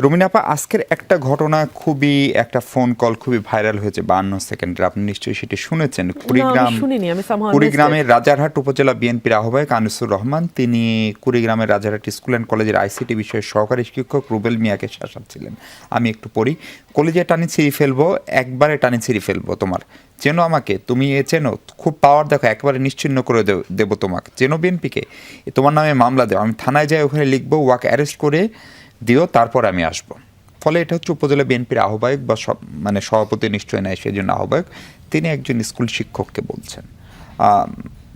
রমিনাপা আজকের একটা ঘটনা খুবই একটা ফোন কল খুবই ভাইরাল হয়েছে বান্ন সেকেন্ডের। আপনি নিশ্চয়ই সেটি শুনেছেন। কুড়িগ্রাম কুড়িগ্রামের রাজারহাট উপজেলা বিএনপির আহ্বায়ক আনিসুর রহমান তিনি কুড়িগ্রামের রাজারহাট স্কুল অ্যান্ড কলেজের আইসিটি বিষয়ের সহকারী শিক্ষক রুবেল মিয়াকে শাসাচ্ছিলেন। আমি একটু পড়ি। কলেজে টানি ছিঁড়ি ফেলব একবারে টানি ছিঁড়ি ফেলব তোমার। চেনো আমাকে তুমি এ চেনো খুব পাওয়ার দেখো একবারে নিশ্চিন্ন করে দেবো তোমাকে। চেনো বিএনপিকে তোমার নামে মামলা দেও আমি থানায় যাই ওখানে লিখব ওয়াকে অ্যারেস্ট করে দিও তারপর আমি আসব। ফলে এটা হচ্ছে উপজেলা বিএনপির আহ্বায়ক বা সব মানে সভাপতি নিশ্চয় নেয় সেই জন্য আহ্বায়ক। তিনি একজন স্কুল শিক্ষককে বলছেন।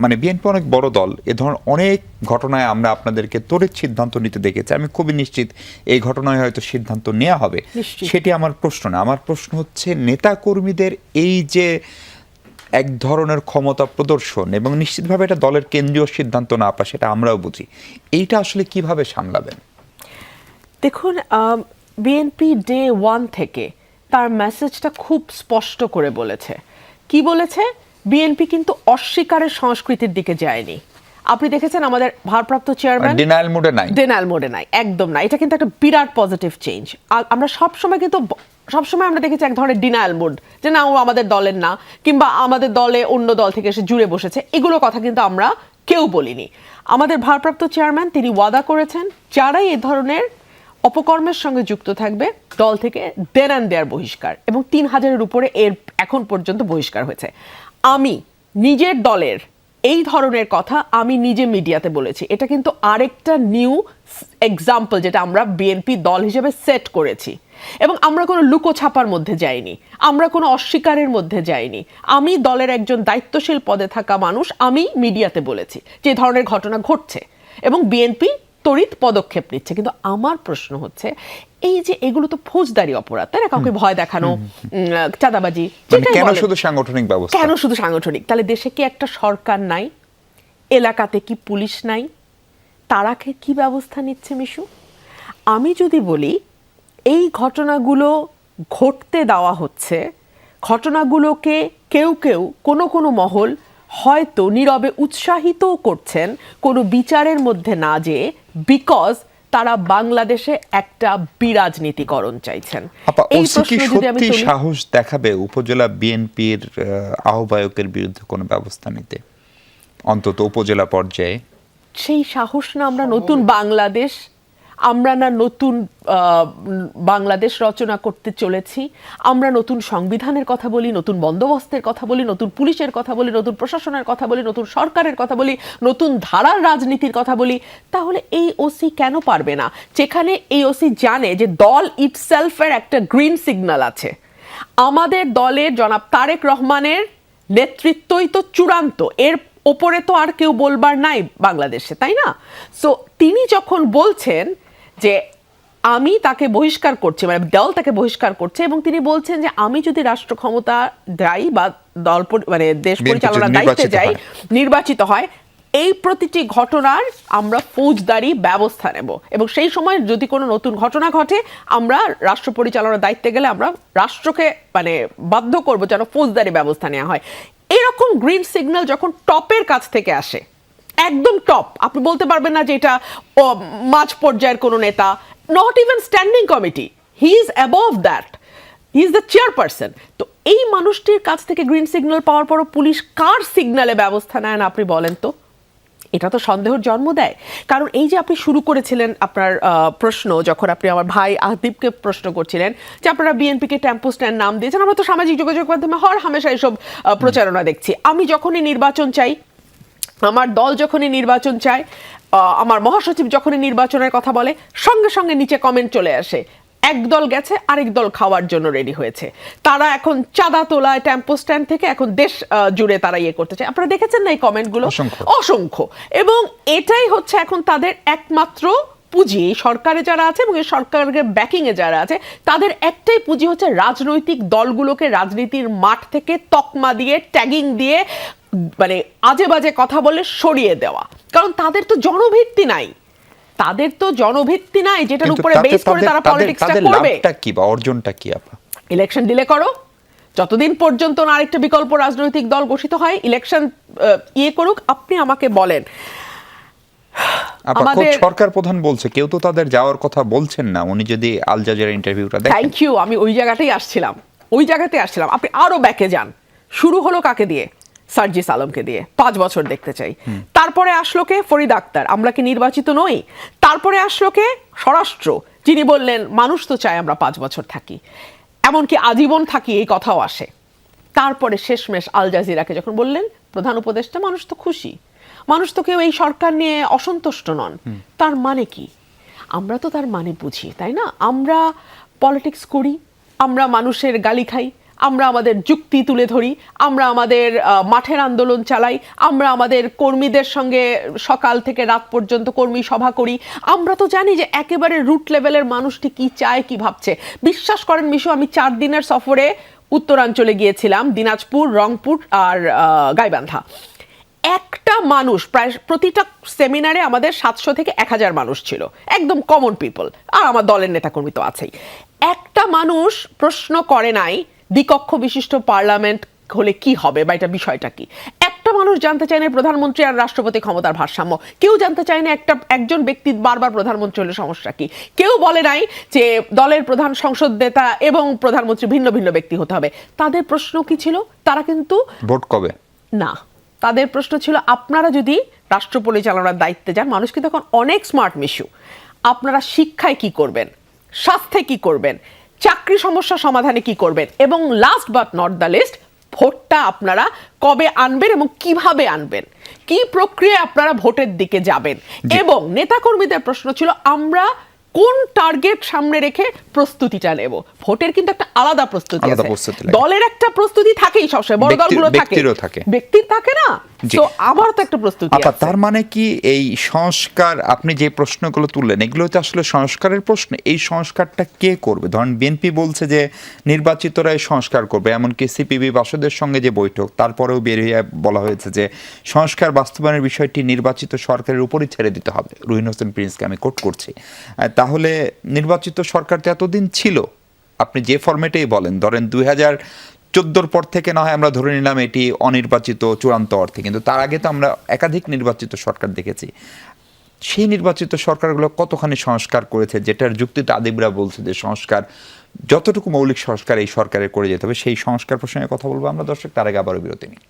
মানে বিএনপি অনেক বড় দল। এ ধরনের অনেক ঘটনায় আমরা আপনাদেরকে তড়িৎ সিদ্ধান্ত নিতে দেখেছি। আমি খুবই নিশ্চিত এই ঘটনায় হয়তো সিদ্ধান্ত নেওয়া হবে। সেটি আমার প্রশ্ন না। আমার প্রশ্ন হচ্ছে নেতা কর্মীদের এই যে এক ধরনের ক্ষমতা প্রদর্শন এবং নিশ্চিতভাবে এটা দলের কেন্দ্রীয় সিদ্ধান্ত না আপা সেটা আমরাও বুঝি। এইটা আসলে কীভাবে সামলাবেন? দেখুন বিএনপি ডে ওয়ান থেকে তার মেসেজটা খুব স্পষ্ট করে বলেছে। কি বলেছে? বিএনপি কিন্তু অস্বীকারের সংস্কৃতির দিকে যায়নি। আপনি দেখেছেন আমাদের ভারপ্রাপ্ত চেয়ারম্যান ডিনায়াল মুডে নাই। ডেনাল মোডে নাই একদম না। এটা কিন্তু একটা বিরাট পজিটিভ চেঞ্জ আমরা সব সময় কিন্তু সবসময় আমরা দেখেছি এক ধরনের ডিনায়াল মোড যে না ও আমাদের দলের না কিংবা আমাদের দলে অন্য দল থেকে এসে জুড়ে বসেছে। এগুলো কথা কিন্তু আমরা কেউ বলিনি। আমাদের ভারপ্রাপ্ত চেয়ারম্যান তিনি ওয়াদা করেছেন যারাই এ ধরনের অপকর্মের সঙ্গে যুক্ত থাকবে দল থেকে দেন দেয়ার বহিষ্কার এবং তিন হাজারের উপরে এর এখন পর্যন্ত বহিষ্কার হয়েছে। আমি নিজের দলের এই ধরনের কথা আমি নিজে মিডিয়াতে বলেছি। এটা কিন্তু আরেকটা নিউ এক্সাম্পল যেটা আমরা বিএনপি দল হিসেবে সেট করেছি। এবং আমরা কোনো লুকোছাপার মধ্যে যাইনি। আমরা কোনো অস্বীকারের মধ্যে যাইনি। আমি দলের একজন দায়িত্বশীল পদে থাকা মানুষ আমি মিডিয়াতে বলেছি। যে ধরনের ঘটনা ঘটছে। এবং বিএনপি তড়িৎ পদক্ষেপ নিচ্ছে। কিন্তু আমার প্রশ্ন হচ্ছে এই যে এগুলো তো ফৌজদারি অপরাধ তাই না? কাউকে ভয় দেখানো চাঁদাবাজি মানে কেন শুধু সাংগঠনিক ব্যবস্থা? কেন শুধু সাংগঠনিক? তাহলে দেশে কি একটা সরকার নাই? এলাকাতে কি পুলিশ নাই? তারা কি ব্যবস্থা নিচ্ছে মিশু? আমি যদি বলি এই ঘটনাগুলো ঘটতে দেওয়া হচ্ছে ঘটনাগুলোকে কেউ কেউ কোনো কোনো মহল হয়তো নীরবে উৎসাহিতও করছেন কোনো বিচারের মধ্যে না যেয়ে বিকজ তারা বাংলাদেশে একটা বিরাজনীতিকরণ চাইছেন। এই প্রশ্ন যদি আমি সাহস দেখাবে উপজেলা বিএনপির আহ্বায়কের বিরুদ্ধে কোনো ব্যবস্থা নিতে? অন্তত উপজেলা পর্যায়ে। সেই সাহস না আমরা নতুন বাংলাদেশ আমরা না নতুন বাংলাদেশ রচনা করতে চলেছি, আমরা নতুন সংবিধানের কথা বলি, নতুন বন্দোবস্তের কথা বলি, নতুন পুলিশের কথা বলি, নতুন প্রশাসনের কথা বলি, নতুন সরকারের কথা বলি, নতুন ধারার রাজনীতির কথা বলি, তাহলে এই ওসি কেন পারবে না? যেখানে এই ওসি জানে যে দল ইটসেলফের একটা গ্রিন সিগন্যাল আছে। আমাদের দলের জনাব তারেক রহমানের নেতৃত্বই তো চূড়ান্ত, এর ওপরে তো আর কেউ বলবার নাই বাংলাদেশে, তাই না? সো তিনি যখন বলছেন যে আমি তাকে বহিষ্কার করছি মানে দল তাকে বহিষ্কার করছে এবং তিনি বলছেন যে আমি যদি রাষ্ট্র ক্ষমতা যাই বা দল মানে দেশ পরিচালনার দায়িত্বে যাই নির্বাচিত হয় এই প্রতিটি ঘটনার আমরা ফৌজদারি ব্যবস্থা নেব। এবং সেই সময় যদি কোনো নতুন ঘটনা ঘটে আমরা রাষ্ট্র পরিচালনার দায়িত্বে গেলে আমরা রাষ্ট্রকে মানে বাধ্য করব যেন ফৌজদারি ব্যবস্থা নেওয়া হয়। এরকম গ্রিন সিগন্যাল যখন টপের কাছ থেকে আসে একদম টপ আপনি বলতে পারবেন না যে এটা মাঝ পর্যায়ের কোনো নেতা। Not even standing committee he is above that he is the chairperson তো এই মানুষটির কাছ থেকে গ্রিন সিগন্যাল পাওয়ার পরও পুলিশ কার সিগন্যালে ব্যবস্থা নেয় না আপনি বলেন তো? এটা তো সন্দেহর জন্ম দেয়। কারণ এই যে আপনি শুরু করেছিলেন আপনার প্রশ্ন যখন আপনি আমার ভাই আহদীপকে প্রশ্ন করছিলেন যে আপনারা বিএনপিকে টেম্পো স্ট্যান্ড নাম দিয়েছেন আমরা তো সামাজিক যোগাযোগ মাধ্যমে হর হামেশা এইসব আহ, প্রচারণা দেখছি। আমি যখনই নির্বাচন চাই আমার দল যখনই নির্বাচন চায় আমার মহাসচিব যখনই নির্বাচনের কথা বলে সঙ্গে সঙ্গে নিচে কমেন্ট চলে আসে এক দল গেছে আরেক দল খাওয়ার জন্য রেডি হয়েছে। তারা এখন চাঁদা তোলায় টেম্পো স্ট্যান্ড থেকে এখন দেশ জুড়ে তারা ইয়ে করতে চায়। আপনারা দেখেছেন না এই কমেন্টগুলো। অসংখ্য। এবং এটাই হচ্ছে এখন তাদের একমাত্র পুঁজি সরকারে যারা আছে এবং এই সরকারের ব্যাকিং এ যারা আছে তাদের একটাই পুঁজি হচ্ছে রাজনৈতিক দলগুলোকে রাজনীতির মাঠ থেকে তকমা দিয়ে ট্যাগিং দিয়ে মানে আজে বাজে কথা বলে সরিয়ে দেওয়া। কারণ তাদের তো জনভিত্তি নাই। তাদের তো জনভিত্তি নাই যেটার উপরে বেস করে তারা পলিটিক্সটা করবে। লাভটা কি বা অর্জনটা কি আপা? ইলেকশন ডিলে করো। যতদিন পর্যন্ত না আরেকটা বিকল্প রাজনৈতিক দল গঠিত হয় ইলেকশন ইয়ে করুক আপনি আমাকে বলেন। আমাদের- সরকার প্রধান বলছে কেউ তো তাদের যাওয়ার কথা বলছেন না উনি যদি আল জাজিরা ইন্টারভিউটা দেখেন। থ্যাংক ইউ আমি ওই জায়গাতেই আসছিলাম। ওই জায়গাতে আসছিলাম। আপনি আরও ব্যাকে যান। শুরু হলো কাকে দিয়ে? সার্জিস আলমকে দিয়ে। পাঁচ বছর দেখতে চাই। তারপরে আসলো কে? ফরিদ আক্তার। আমরা কি নির্বাচিত নই? তারপরে আসলো কে? স্বরাষ্ট্র। যিনি বললেন মানুষ তো চায় আমরা পাঁচ বছর থাকি। এমনকি আজীবন থাকি এই কথাও আসে। তারপরে শেষমেশ আল জাজিরাকে যখন বললেন প্রধান উপদেষ্টা মানুষ তো খুশি। মানুষ তো কেউ এই সরকার নিয়ে অসন্তুষ্ট নন। তার মানে কি? আমরা তো তার মানে বুঝি তাই না? আমরা পলিটিক্স করি আমরা মানুষের গালি খাই আমরা আমাদের যুক্তি তুলে ধরি আমরা আমাদের মাঠের আন্দোলন চালাই আমরা আমাদের কর্মীদের সঙ্গে সকাল থেকে রাত পর্যন্ত কর্মী সভা করি। আমরা তো জানি যে একেবারে রুট লেভেলের মানুষটি কি চায় কি ভাবছে। বিশ্বাস করেন মিশু আমি চার দিনের সফরে উত্তরাঞ্চলে গিয়েছিলাম দিনাজপুর রংপুর আর গাইবান্ধা। একটা মানুষ প্রায় প্রতিটা সেমিনারে আমাদের সাতশো থেকে এক হাজার মানুষ ছিল। একদম কমন পিপল আর আমার দলের নেতাকর্মী তো আছেই। একটা মানুষ প্রশ্ন করে নাই দ্বিকক্ষ বিশিষ্ট পার্লামেন্ট হলে কি হবে বা এটা বিষয়টা কি? একটা মানুষ জানতে চায় না প্রধানমন্ত্রী আর রাষ্ট্রপতি ক্ষমতার ভারসাম্য। কেউ জানতে চায় না একটা একজন ব্যক্তি বারবার প্রধানমন্ত্রী হলে সমস্যা কি? কেউ বলে নাই যে দলের প্রধান সংসদ নেতা এবং প্রধানমন্ত্রী ভিন্ন ভিন্ন ব্যক্তি হতে হবে। তাদের প্রশ্ন কি ছিল? তারা কিন্তু ভোট কবে? না। তাদের প্রশ্ন ছিল আপনারা যদি রাষ্ট্র পরিচালনার দায়িত্বে যান মানুষ কিন্তু এখন অনেক স্মার্ট মিশু। আপনারা শিক্ষায় কি করবেন? স্বাস্থ্যে কি করবেন? চাকরি সমস্যা সমাধানে কি করবেন? এবং last but not the least ভোটটা আপনারা কবে আনবেন এবং কীভাবে আনবেন? কি প্রক্রিয়ায় আপনারা ভোটের দিকে যাবেন? এবং নেতাকর্মীদের প্রশ্ন ছিল আমরা কোন টার্গেট সামনে রেখে প্রস্তুতিটা নেব? ভোটের কিন্তু একটা আলাদা প্রস্তুতি আছে। দলের একটা প্রস্তুতি থাকেই সবসময় বড় দলগুলো থাকে। থাকে। ব্যক্তির থাকে না? তো আমার তো একটা প্রস্তুতি আপা তার মানে কি এই সংস্কার আপনি যে প্রশ্নগুলো তুললেন এগুলো তো আসলে সংস্কারের প্রশ্ন। এই সংস্কারটা কে করবে? ধরেন বিএনপি বলছে যে নির্বাচিতরাই সংস্কার করবে এমনকি সিপিবি বাসদের সঙ্গে যে বৈঠক তারপরেও বেরিয়ে বলা হয়েছে যে সংস্কার বাস্তবায়নের বিষয়টি নির্বাচিত সরকারের উপরই ছেড়ে দিতে হবে। রুহিন হোসেন প্রিন্সকে আমি কোট করছি। আহ, তাহলে নির্বাচিত সরকার তো এতদিন ছিল। আপনি যে ফরম্যাটেই বলেন, ধরেন দুই হাজার চোদ্দোর পর থেকে না হয় আমরা ধরে নিলাম এটি অনির্বাচিত চূড়ান্ত অর্থে, কিন্তু তার আগে তো আমরা একাধিক নির্বাচিত সরকার দেখেছি। সেই নির্বাচিত সরকারগুলো কতখানি সংস্কার করেছে, যেটার যুক্তিতে আদিবরা বলছে যে সংস্কার, যতটুকু মৌলিক সংস্কার এই সরকারের করে যেতে হবে, সেই সংস্কার প্রসঙ্গে কথা বলব আমরা, দর্শক, তার আগে আবারও বিরতি নিই।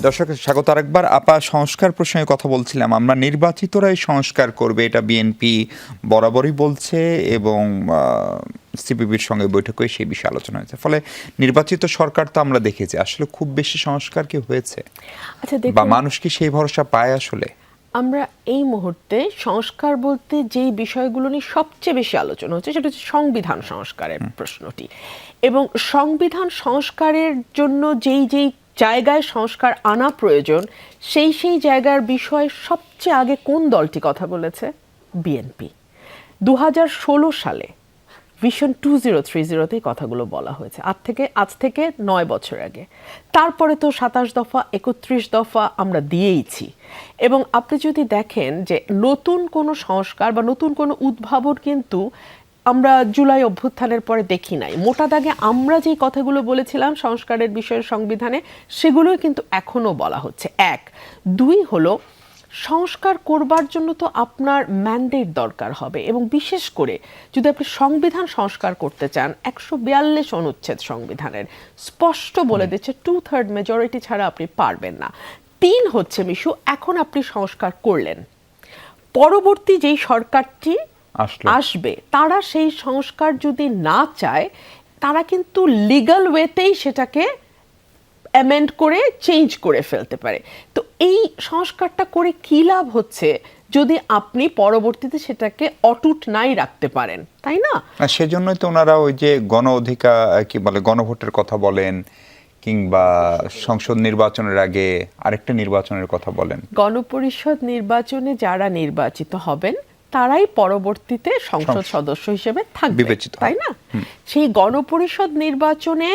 দর্শক স্বাগত আরেকবার। আপা সংস্কার প্রসঙ্গে কথা বলছিলাম। আমরা নির্বাচিতরাই সংস্কার করবে এটা বিএনপি বরাবরই বলছে এবং সিপিবির সঙ্গে বৈঠকে সেই বিষয়ে আলোচনা হয়েছে। ফলে নির্বাচিত সরকার তো আমরা দেখেছি। আসলে খুব বেশি সংস্কার কি হয়েছে? আচ্ছা বা মানুষ কি সেই ভরসা পায় আসলে? আমরা এই মুহূর্তে সংস্কার বলতে যেই বিষয়গুলো নিয়ে সবচেয়ে বেশি আলোচনা হচ্ছে সেটা হচ্ছে সংবিধান সংস্কারের প্রশ্নটি। এবং সংবিধান সংস্কারের জন্য যেই যেই জায়গায় সংস্কার আনা প্রয়োজন, সেই সেই জায়গার বিষয়ে সবচেয়ে আগে কোন দলটি কথা বলেছে? বিএনপি। দু হাজার ষোলো সালে ভিশন টু জিরো থ্রি জিরোতেই কথাগুলো বলা হয়েছে। আজ থেকে আজ থেকে নয় বছর আগে। তারপরে তো সাতাশ দফা, একত্রিশ দফা আমরা দিয়েইছি। এবং আপনি যদি দেখেন যে নতুন কোনো সংস্কার বা নতুন কোনো উদ্ভাবন কিন্তু আমরা জুলাই অভ্যুত্থানের পরে দেখি নাই। মোটা দাগে আমরা যেই কথাগুলো বলেছিলাম সংস্কারের বিষয়ে সংবিধানে সেগুলোই কিন্তু এখনও বলা হচ্ছে। এক। দুই হলো সংস্কার করবার জন্য তো আপনার ম্যান্ডেট দরকার হবে এবং বিশেষ করে যদি আপনি সংবিধান সংস্কার করতে চান একশো বিয়াল্লিশ অনুচ্ছেদ সংবিধানের স্পষ্ট বলে দিচ্ছে টু থার্ড মেজরিটি ছাড়া আপনি পারবেন না। তিন হচ্ছে মিশু এখন আপনি সংস্কার করলেন। পরবর্তী যেই সরকারটি। আসবে। তারা সেই সংস্কার যদি না চায় তারা কিন্তু লিগ্যাল ওয়েতেই সেটাকে অ্যামেন্ড করে চেঞ্জ করে ফেলতে পারে। তো এই সংস্কারটা করে কী লাভ হচ্ছে যদি আপনি পরবর্তীতে সেটাকে অটুট নাই রাখতে পারেন? তাই না? সেজন্যই তো ওনারা ওই যে গণ অধিকার কি বলে গণভোটের কথা বলেন কিংবা সংসদ নির্বাচনের আগে আরেকটা নির্বাচনের কথা বলেন। গণপরিষদ নির্বাচনে যারা নির্বাচিত হবেন তারাই পরবর্তীতে সংসদ সদস্য হিসেবে থাকবে বিবেচিত তাই না? সেই গণপরিষদ নির্বাচনে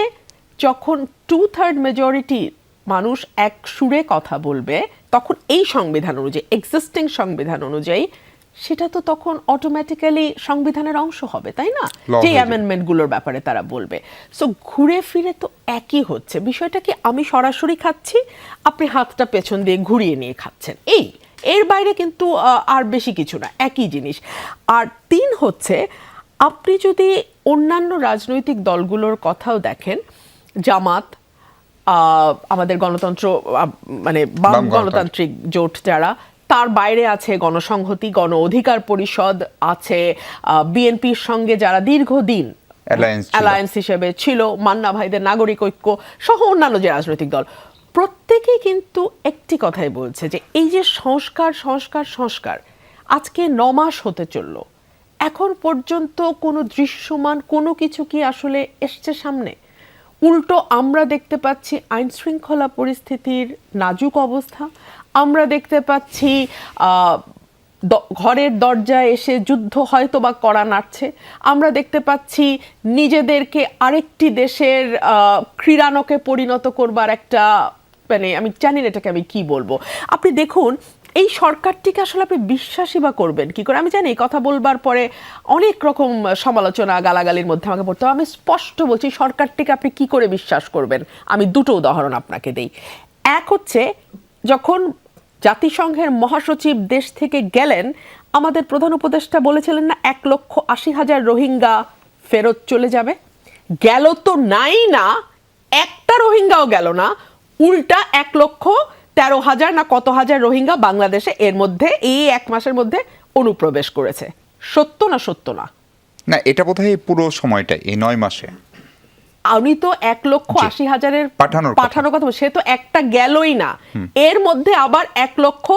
যখন টু থার্ড মেজরিটি মানুষ এক সুরে কথা বলবে তখন এই সংবিধান অনুযায়ী এক্সিস্টিং সংবিধান অনুযায়ী সেটা তো তখন অটোমেটিক্যালি সংবিধানের অংশ হবে তাই না? যে হয়ে যাবে। অ্যামেন্ডমেন্টগুলোর ব্যাপারে তারা বলবে। সো ঘুরে ফিরে তো একই হচ্ছে। বিষয়টা কি আমি সরাসরি খাচ্ছি? আপনি হাতটা পেছন দিয়ে ঘুরিয়ে নিয়ে খাচ্ছেন। এই এর বাইরে কিন্তু আর বেশি কিছু না একই জিনিস। আর তিন হচ্ছে আপনি যদি অন্যান্য রাজনৈতিক দলগুলোর কথাও দেখেন জামাত আমাদের গণতন্ত্র মানে বাম গণতান্ত্রিক জোট যারা তার বাইরে আছে গণসংহতি গণ অধিকার পরিষদ আছে বিএনপির সঙ্গে যারা দীর্ঘদিন অ্যালায়েন্স হিসেবে ছিল মান্না ভাইদের নাগরিক ঐক্য সহ অন্যান্য যে রাজনৈতিক দল। প্রত্যেকেই কিন্তু একটি কথাই বলছে যে এই যে সংস্কার সংস্কার সংস্কার, আজকে ন মাস হতে চলল। এখন পর্যন্ত কোনো দৃশ্যমান কোনো কিছু কি আসলে এসছে সামনে? উল্টো আমরা দেখতে পাচ্ছি আইন শৃঙ্খলা পরিস্থিতির নাজুক অবস্থা। আমরা দেখতে পাচ্ছি ঘরের দরজায় এসে যুদ্ধ হয়তো বা করা নাড়ছে। আমরা দেখতে পাচ্ছি নিজেদেরকে আরেকটি দেশের ক্রীড়ানকে পরিণত করবার একটা মানে আমি জানি না এটাকে আমি কি বলব। আপনি দেখুন, এই সরকারটিকে আসলে আপনি বিশ্বাসী বা করবেন কি করে? আমি জানি কথা বলবার পরে অনেক রকম সমালোচনা, গালাগালির মধ্যে আমাকে পড়তে আমি স্পষ্ট বলছি সরকারটিকে আপনি কি করে বিশ্বাস করবেন? আমি দুটো উদাহরণ আপনাকে দেই। এক হচ্ছে, যখন জাতিসংঘের মহাসচিব দেশ থেকে গেলেন, আমাদের প্রধান উপদেষ্টা বলেছিলেন না, এক লক্ষ আশি হাজার রোহিঙ্গা ফেরত চলে যাবে। গেল তো নাই না, একটা রোহিঙ্গাও গেল না। উল্টা এক লক্ষ তেরো হাজার না কত হাজার রোহিঙ্গা বাংলাদেশে এর মধ্যে এই এক মাসের মধ্যে অনুপ্রবেশ করেছে। সত্য না সত্য না? না এটা বোধহয় পুরো সময়টা এই নয় মাসে। আমি তো এক লক্ষ আশি হাজারের পাঠানোর পাঠানোর কথা। সে তো একটা গেলই না। এর মধ্যে আবার এক লক্ষ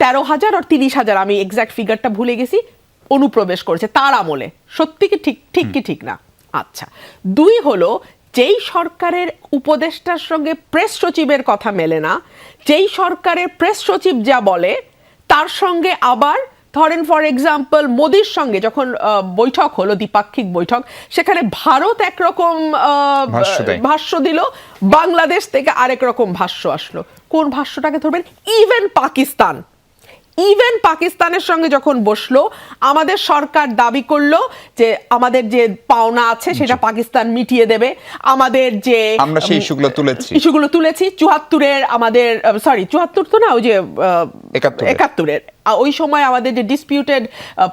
তেরো হাজার আর তিরিশ হাজার আমি এক্সাক্ট ফিগারটা ভুলে গেছি অনুপ্রবেশ করেছে তার আমলে। সত্যি কি ঠিক ঠিক কি ঠিক না? আচ্ছা দুই হলো যেই সরকারের উপদেষ্টার সঙ্গে প্রেস সচিবের কথা মেলে না যেই সরকারের প্রেস সচিব যা বলে তার সঙ্গে আবার ধরেন ফর এক্সাম্পল মোদির সঙ্গে যখন বৈঠক হলো দ্বিপাক্ষিক বৈঠক সেখানে ভারত একরকম। ভাষ্য দিল বাংলাদেশ থেকে আরেক রকম ভাষ্য আসলো। কোন ভাষ্যটাকে ধরবেন? ইভেন পাকিস্তান ইভেন পাকিস্তানের সঙ্গে যখন বসল আমাদের সরকার দাবি করল যে আমাদের যে পাওনা আছে সেটা পাকিস্তান মিটিয়ে দেবে। আমাদের যে আমরা সেই ইস্যুগুলো তুলেছি। ইস্যুগুলো তুলেছি। চুয়াত্তরের আমাদের সরি চুয়াত্তর তো না ওই যে একাত্তরের। ওই সময় আমাদের যে ডিসপিউটেড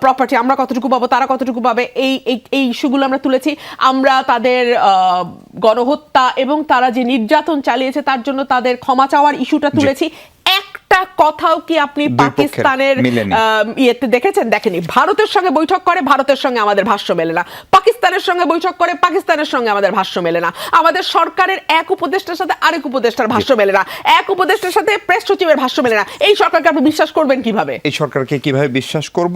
প্রপার্টি আমরা কতটুকু পাবো তারা কতটুকু পাবে এই এই এই ইস্যুগুলো আমরা তুলেছি। আমরা তাদের আহ, গণহত্যা এবং তারা যে নির্যাতন চালিয়েছে তার জন্য তাদের ক্ষমা চাওয়ার ইস্যুটা তুলেছি। একটা কথাও কি আপনি পাকিস্তানের ইয়েতে দেখেছেন? দেখেনি। ভারতের সঙ্গে বৈঠক করে ভারতের সঙ্গে আমাদের ভাষ্য মেলে না। পাকিস্তানের সঙ্গে বৈঠক করে পাকিস্তানের সঙ্গে আমাদের ভাষ্য মেলে না। আমাদের সরকারের এক উপদেষ্টার সাথে আরেক উপদেষ্টার ভাষ্য মেলে না। এক উপদেষ্টার সাথে প্রেস সচিবের ভাষ্য মেলে না। এই সরকারকে আপনি বিশ্বাস করবেন কীভাবে? এই সরকারকে কীভাবে বিশ্বাস করব